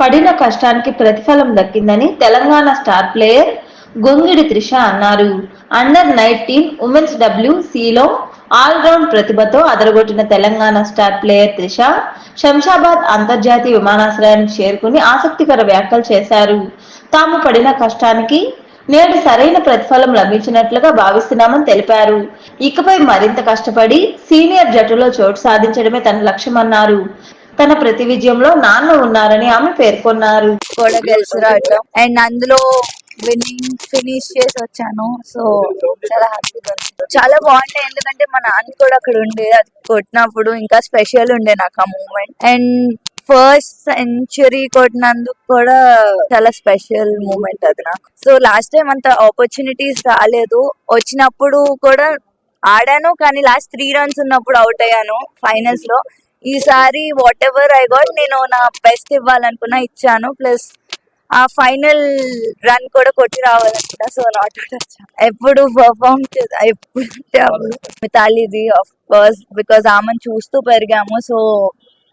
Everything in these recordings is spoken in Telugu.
పడిన కష్టానికి ప్రతిఫలం దక్కిందని తెలంగాణ స్టార్ ప్లేయర్ గొంగిడి త్రిష అన్నారు. అండర్ నైన్టీన్ ఉమెన్స్ డబ్ల్యూసీలో ఆల్రౌండ్ ప్రతిభతో అదరగొట్టిన తెలంగాణ స్టార్ ప్లేయర్ త్రిష శంషాబాద్ అంతర్జాతీయ విమానాశ్రయానికి చేరుకుని ఆసక్తికర వ్యాఖ్యలు చేశారు. తాము పడిన కష్టానికి నేడు సరైన ప్రతిఫలం లభించినట్లుగా భావిస్తున్నామని తెలిపారు. ఇకపై మరింత కష్టపడి సీనియర్ జట్టులో చోటు సాధించడమే తన లక్ష్యమన్నారు. తన ప్రతి విజయంలో నాన్న ఉన్నారని ఆమె పేర్కొన్నారు. కూడా గెలిచి అండ్ అందులో విన్నింగ్ ఫినిష్ చేసి వచ్చాను. సో చాలా హ్యాపీగా ఉంది. చాలా బాగుండే. ఎందుకంటే మా నాన్న కూడా అక్కడ ఉండే అది కొట్టినప్పుడు ఇంకా స్పెషల్ ఉండే నాకు ఆ మూమెంట్ అండ్ ఫస్ట్ సెంచరీ కొట్టినందుకు కూడా చాలా స్పెషల్ మూమెంట్ అది నాకు. సో లాస్ట్ టైం అంత ఆపర్చునిటీస్ రాలేదు. వచ్చినప్పుడు కూడా ఆడాను. కానీ లాస్ట్ త్రీ రన్స్ ఉన్నప్పుడు అవుట్ అయ్యాను. ఫైనల్స్లో. ఈసారి వాట్ ఎవర్ ఐ గాట్ నేను నా బెస్ట్ ఇవ్వాలనుకున్నా ఇచ్చాను. ప్లస్ ఆ ఫైనల్ రన్ కూడా కొట్టి రావాలనుకున్నా సో నాట్ అవుట్ వచ్చాను ఎప్పుడు పర్ఫామ్ ఎప్పుడు మితాలిది ఆఫ్ కోర్స్ బికాస్ ఆమెను చూస్తూ పెరిగాము సో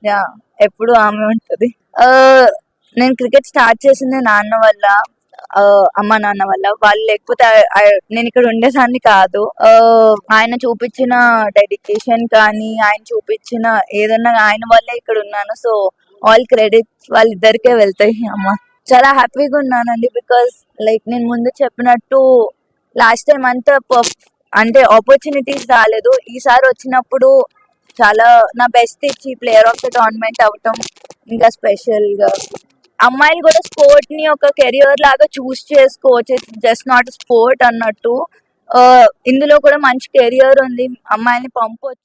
యా ఎప్పుడు ఆమె ఉంటుంది. ఆ, నేను క్రికెట్ స్టార్ట్ చేసింది నాన్న వల్ల. అమ్మ నాన్న వల్ల. వాళ్ళు లేకపోతే నేను ఇక్కడ ఉండేదాన్ని కాదు. ఆయన చూపించిన డెడికేషన్ కానీ ఆయన చూపించిన ఏదన్నా ఆయన వల్లే ఇక్కడ ఉన్నాను. సో ఆల్ క్రెడిట్స్ వాళ్ళిద్దరికే వెళ్తాయి అమ్మ. చాలా హ్యాపీగా ఉన్నానండి బికాస్ లైక్ నేను ముందు చెప్పినట్టు లాస్ట్ టైం అంతా అంటే ఆపర్చునిటీస్ రాలేదు. ఈసారి వచ్చినప్పుడు చాలా నా బెస్ట్ ఇచ్చి ప్లేయర్ ఆఫ్ ద టోర్నమెంట్ అవటం ఇంకా స్పెషల్గా అమ్మాయిలు కూడా స్పోర్ట్ని ఒక కెరియర్ లాగా చూస్ చేసుకోవచ్చు. జస్ట్ నాట్ స్పోర్ట్ అన్నట్టు. ఆ, ఇందులో కూడా మంచి కెరియర్ ఉంది. అమ్మాయిని పంపొచ్చు.